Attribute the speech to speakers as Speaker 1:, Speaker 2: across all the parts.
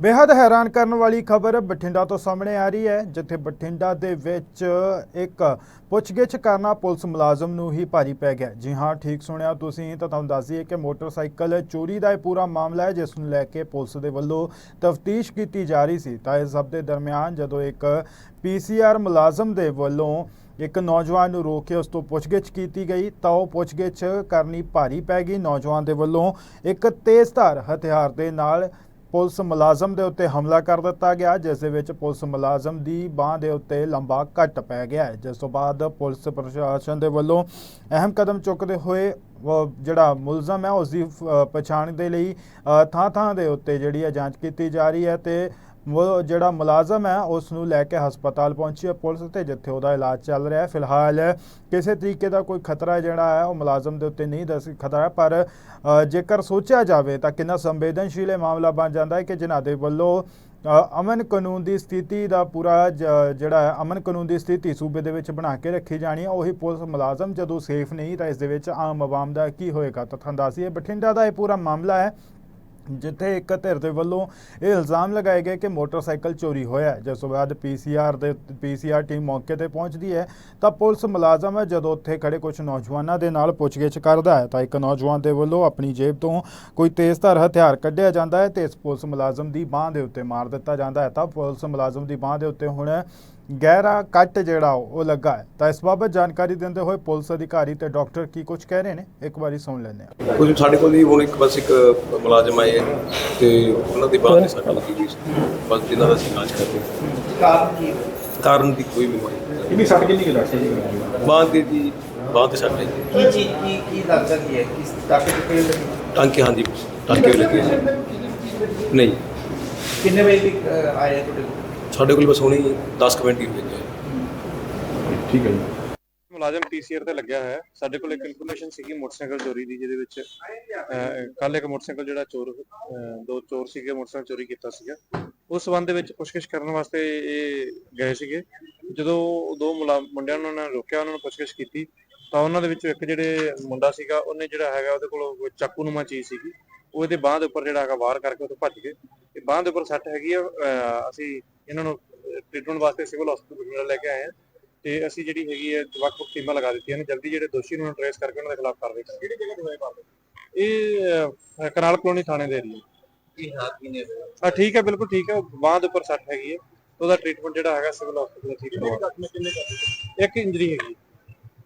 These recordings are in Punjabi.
Speaker 1: ਬੇहद ਹੈਰਾਨ ਕਰਨ ਵਾਲੀ ਖਬਰ ਬਠਿੰਡਾ ਤੋਂ ਸਾਹਮਣੇ ਆ ਰਹੀ ਹੈ, ਜਿੱਥੇ ਬਠਿੰਡਾ ਦੇ ਵਿੱਚ ਇੱਕ ਪੁੱਛਗਿੱਛ ਕਰਨਾ ਪੁਲਿਸ ਮੁਲਾਜ਼ਮ ਨੂੰ ਹੀ ਭਾਰੀ ਪੈ ਗਿਆ। ਜੀ ਹਾਂ, ਠੀਕ ਸੁਣਿਆ ਤੁਸੀਂ, ਤਾਂ ਤੁਹਾਨੂੰ ਦੱਸ ਦਈਏ ਕਿ ਮੋਟਰਸਾਈਕਲ ਚੋਰੀ ਦਾ ਇਹ ਪੂਰਾ ਮਾਮਲਾ ਹੈ, ਜਿਸ ਨੂੰ ਲੈ ਕੇ ਪੁਲਿਸ ਦੇ ਵੱਲੋਂ ਤਫਤੀਸ਼ ਕੀਤੀ ਜਾ ਰਹੀ ਸੀ। ਤਾਂ ਇਸ ਹਫ਼ਤੇ ਦਰਮਿਆਨ ਜਦੋਂ ਇੱਕ ਪੀਸੀਆਰ ਮੁਲਾਜ਼ਮ ਦੇ ਵੱਲੋਂ ਇੱਕ ਨੌਜਵਾਨ ਨੂੰ ਰੋਕ ਕੇ ਉਸ ਤੋਂ ਪੁੱਛਗਿੱਛ ਕੀਤੀ ਗਈ, ਤਾਂ ਉਹ ਪੁੱਛਗਿੱਛ ਕਰਨੀ ਭਾਰੀ ਪੈ ਗਈ। ਨੌਜਵਾਨ ਦੇ ਵੱਲੋਂ ਇੱਕ ਤੇਜ਼ਧਾਰ ਹਥਿਆਰ ਦੇ ਨਾਲ ਪੁਲਿਸ ਮੁਲਾਜ਼ਮ ਦੇ ਉੱਤੇ ਹਮਲਾ ਕਰ ਦਿੱਤਾ ਗਿਆ, ਜਿਸ ਦੇ ਵਿੱਚ ਪੁਲਿਸ ਮੁਲਾਜ਼ਮ ਦੀ ਬਾਹ ਦੇ ਉੱਤੇ ਲੰਬਾ ਕੱਟ ਪੈ ਗਿਆ ਹੈ। ਜਿਸ ਤੋਂ ਬਾਅਦ ਪੁਲਿਸ ਪ੍ਰਸ਼ਾਸਨ ਦੇ ਵੱਲੋਂ ਅਹਿਮ ਕਦਮ ਚੁੱਕਦੇ ਹੋਏ ਜਿਹੜਾ ਮੁਲਜ਼ਮ ਹੈ ਉਸ ਦੀ ਪਛਾਣ ਦੇ ਲਈ ਥਾਂ ਥਾਂ ਦੇ ਉੱਤੇ ਜਿਹੜੀ ਹੈ ਜਾਂਚ ਕੀਤੀ ਜਾ ਰਹੀ ਹੈ ਤੇ ਜਿਹੜਾ ਮੁਲਾਜ਼ਮ ਹੈ ਉਸ ਨੂੰ ਲੈ ਕੇ ਹਸਪਤਾਲ ਪਹੁੰਚੀ ਹੈ ਪੁਲਿਸ ਤੇ, ਜਿੱਥੇ ਉਹਦਾ ਇਲਾਜ ਚੱਲ ਰਿਹਾ ਹੈ। ਫਿਲਹਾਲ ਕਿਸੇ ਤਰੀਕੇ ਦਾ ਕੋਈ ਖਤਰਾ ਜਿਹੜਾ ਹੈ, ਉਹ ਮੁਲਾਜ਼ਮ ਦੇ ਉੱਤੇ ਨਹੀਂ ਦੱਸ ਖਤਰਾ ਪਰ ਜੇਕਰ ਸੋਚਿਆ ਜਾਵੇ ਤਾਂ ਕਿੰਨਾ ਸੰਵੇਦਨਸ਼ੀਲ ਇਹ ਮਾਮਲਾ ਬਣ ਜਾਂਦਾ ਹੈ ਕਿ ਜਿਨ੍ਹਾਂ ਦੇ ਵੱਲੋਂ ਅਮਨ ਕਾਨੂੰਨ ਦੀ ਸਥਿਤੀ ਦਾ ਪੂਰਾ ਜ- ਜਿਹੜਾ ਹੈ, ਅਮਨ ਕਾਨੂੰਨ ਦੀ ਸਥਿਤੀ ਸੂਬੇ ਦੇ ਵਿੱਚ ਬਣਾ ਕੇ ਰੱਖੀ ਜਾਣੀ ਹੈ। ਉਹੀ ਪੁਲਿਸ ਮੁਲਾਜ਼ਮ ਜਦੋਂ ਸੇਫ ਨਹੀਂ ਤਾਂ ਇਸ ਦੇ ਵਿੱਚ ਆਮ ਆਵਾਮ ਦਾ ਕੀ ਹੋਏਗਾ? ਤਾਂ ਤੁਹਾਨੂੰ ਦੱਸੀਏ ਬਠਿੰਡਾ ਦਾ ਇਹ ਪੂਰਾ ਮਾਮਲਾ ਹੈ। ਜਿੱਥੇ ਇੱਕ ਧਿਰ ਦੇ ਵੱਲੋਂ ਇਹ ਇਲਜ਼ਾਮ ਲਗਾਏ ਗਏ ਕਿ ਮੋਟਰਸਾਈਕਲ ਚੋਰੀ ਹੋਇਆ ਹੈ। ਜਿਸ ਤੋਂ ਬਾਅਦ ਪੀਸੀਆਰ ਦੇ ਪੀਸੀਆਰ ਟੀਮ ਮੌਕੇ ਤੇ ਪਹੁੰਚਦੀ ਹੈ। ਤਾਂ ਪੁਲਿਸ ਮੁਲਾਜ਼ਮ ਹੈ ਜਦੋਂ ਉੱਥੇ ਖੜੇ ਕੁਝ ਨੌਜਵਾਨਾਂ ਦੇ ਨਾਲ ਪੁੱਛਗਿੱਛ ਕਰਦਾ ਹੈ। ਤਾਂ ਇੱਕ ਨੌਜਵਾਨ ਦੇ ਵੱਲੋਂ ਆਪਣੀ ਜੇਬ ਤੋਂ ਕੋਈ ਤੇਜ਼ਧਾਰ ਹਥਿਆਰ ਕੱਢਿਆ ਜਾਂਦਾ ਹੈ ਤੇ ਇਸ ਪੁਲਿਸ ਮੁਲਾਜ਼ਮ ਦੀ ਬਾਹ ਦੇ ਉੱਤੇ ਮਾਰ ਦਿੱਤਾ ਜਾਂਦਾ ਹੈ। ਤਾਂ ਪੁਲਿਸ ਮੁਲਾਜ਼ਮ ਦੀ ਬਾਹ ਦੇ ਉੱਤੇ ਹੁਣ ਗਹਿਰਾ ਕੱਟ ਜਿਹੜਾ ਉਹ ਲੱਗਾ ਹੈ। ਤਾਂ ਇਸ ਬਾਬਤ ਜਾਣਕਾਰੀ ਦਿੰਦੇ ਹੋਏ ਪੁਲਿਸ ਅਧਿਕਾਰੀ ਤੇ ਡਾਕਟਰ ਕੀ ਕੁਝ ਕਹਿ ਰਹੇ ਨੇ ਇੱਕ ਵਾਰੀ ਸੁਣ ਲੈਂਦੇ ਹਾਂ।
Speaker 2: ਕੁਝ ਸਾਡੇ ਕੋਲ ਹੀ ਹੁਣ ਇੱਕ ਬਸ ਇੱਕ ਮੁਲਾਜ਼ਮ ਆਏ ਹੈ ਤੇ ਉਹਨਾਂ ਦੀ ਬਾਤ ਸੱਟ ਲੱਗੀ ਹੋਈ ਸੀ। ਬਸ ਜਿਨ੍ਹਾਂ ਦਾ ਅਸੀਂ ਇਲਾਜ ਕਰਦੇ
Speaker 3: ਕਾਰਨ ਕੀ
Speaker 2: ਕਾਰਨ ਦੀ ਕੋਈ ਬਿਮਾਰੀ
Speaker 4: ਕਿੰਨੀ ਸੱਟ ਕਿੰਨੀ ਕੁ ਡਾਕਟਰ ਜੀ
Speaker 2: ਬਾਂਹ ਦੀ ਦੀ ਬਾਂਹ ਤੇ ਸੱਟ ਹੈ ਜੀ।
Speaker 3: ਕੀ ਚੀਜ਼ ਕੀ ਕੀ ਲੱਗਦਾ ਕੀ ਹੈ? ਕਿਸ ਟਾਕੇ ਟੁਕੇ ਲੱਗੇ?
Speaker 2: ਟਾਂਕੇ ਹਾਂਜੀ ਟਾਂਕੇ ਲੱਗੇ ਨਹੀਂ
Speaker 3: ਕਿੰਨੇ ਵਜੇ ਆਏ ਤੁਹਾਡੇ ਕੋਲ?
Speaker 2: ਸਾਡੇ ਕੋਲ ਬਸ ਹੁਣੇ 10 ਕੁ ਮਿੰਟ ਹੀ ਹੋਏ ਨੇ।
Speaker 4: ਠੀਕ ਹੈ ਜੀ।
Speaker 5: ਮੁਲਾਜ਼ਮ ਪੀਸੀਆਰ ਤੇ ਲੱਗਿਆ ਹੋਇਆ ਹੈ। ਸਾਡੇ ਕੋਲ ਇੱਕ ਇਨਫੋਰਮੇਸ਼ਨ ਸੀਗੀ ਮੋਟਰਸਾਈਕਲ ਚੋਰੀ ਦੀ ਜਿਹਦੇ ਵਿੱਚ ਕੱਲ ਇੱਕ ਮੋਟਰਸਾਈਕਲ ਜਿਹੜਾ ਚੋਰ ਅਹ, ਦੋ ਚੋਰ ਸੀਗੇ ਮੋਟਰਸਾਈਕਲ ਚੋਰੀ ਕੀਤਾ ਸੀਗਾ। ਉਸ ਸੰਬੰਧ ਦੇ ਵਿੱਚ ਪੁੱਛਗਿੱਛ ਕਰਨ ਵਾਸਤੇ ਇਹ ਗਏ ਸੀਗੇ। ਜਦੋਂ ਉਹ ਦੋ ਮੁਲਾ- ਮੁੰਡਿਆਂ ਨੂੰ ਉਹਨਾਂ ਨੇ ਰੋਕਿਆ ਉਹਨਾਂ ਨੂੰ ਪੁੱਛਗਿੱਛ ਕੀਤੀ ਤਾਂ ਉਹਨਾਂ ਦੇ ਵਿੱਚੋਂ ਇੱਕ ਜਿਹੜੇ ਮੁੰਡਾ ਸੀਗਾ ਉਹਨੇ ਜਿਹੜਾ ਹੈਗਾ ਉਹਦੇ ਕੋਲ ਕੋਈ ਚਾਕੂ ਨੂਮਾ ਚੀਜ਼ ਸੀਗੀ। ਉਹ ਇਹਦੇ ਬਾਹ ਦੇ ਉੱਪਰ ਜਿਹੜਾ ਹੈਗਾ ਵਾਰ ਕਰਕੇ ਉਹ ਭੱਜ ਗਏ। ਤੇ ਬਾਹ ਦੇ ਉੱਪਰ ਸੱਟ ਹੈਗੀ ਆ ਅਸੀਂ ਇਹਨਾਂ ਨੂੰ ਟ੍ਰੀਟਮੈਂਟ ਵਾਸਤੇ ਸਿਵਲ ਹਸਪੀਟਲ ਲੈ ਕੇ ਆਏ ਹਾਂ। ਤੇ ਅਸੀਂ ਜਿਹੜੀ ਹੈਗੀ ਹੈ ਵੱਖ-ਵੱਖ ਟੀਮਾਂ ਲਗਾ ਦਿੱਤੀਆਂ ਨੇ ਜਲਦੀ ਜਿਹੜੇ ਦੋਸ਼ੀ ਨੂੰ ਟ੍ਰੇਸ ਕਰਕੇ ਉਹਨਾਂ ਦੇ ਖਿਲਾਫ ਕਾਰਵਾਈ ਕਰਾਂਗੇ। ਕਿਹੜੀ ਜਗ੍ਹਾ ਤੇ ਹੋਇਆ ਮਾਮਲਾ? ਇਹ ਕਨਾਲ ਕਲੋਨੀ ਥਾਣੇ ਦੇ ਏਰੀਆ
Speaker 3: ਕੀ ਹਾਲਾਤ ਕੀ ਨੇ?
Speaker 5: ਆ ਠੀਕ ਹੈ ਬਿਲਕੁਲ ਠੀਕ ਹੈ ਬਾਂਹ ਦੇ ਉੱਪਰ ਸੱਟ ਹੈਗੀ ਹੈ ਉਹਦਾ ਟ੍ਰੀਟਮੈਂਟ ਜਿਹੜਾ ਹੈਗਾ ਸਿਵਲ ਹਸਪੀਟਲ ਠੀਕ ਕਰਵਾ ਇੱਕ ਇੰਜਰੀ ਹੈਗੀ।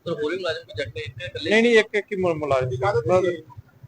Speaker 3: ਤਾਂ ਹੋਰੇ ਮੁਲਾਜ਼ਮ ਵੀ ਜੱਟੇ ਇੱਥੇ
Speaker 5: ਨਹੀਂ ਨਹੀਂ ਇੱਕ ਇੱਕ ਹੀ ਮੁਲਾਜ਼ਮ।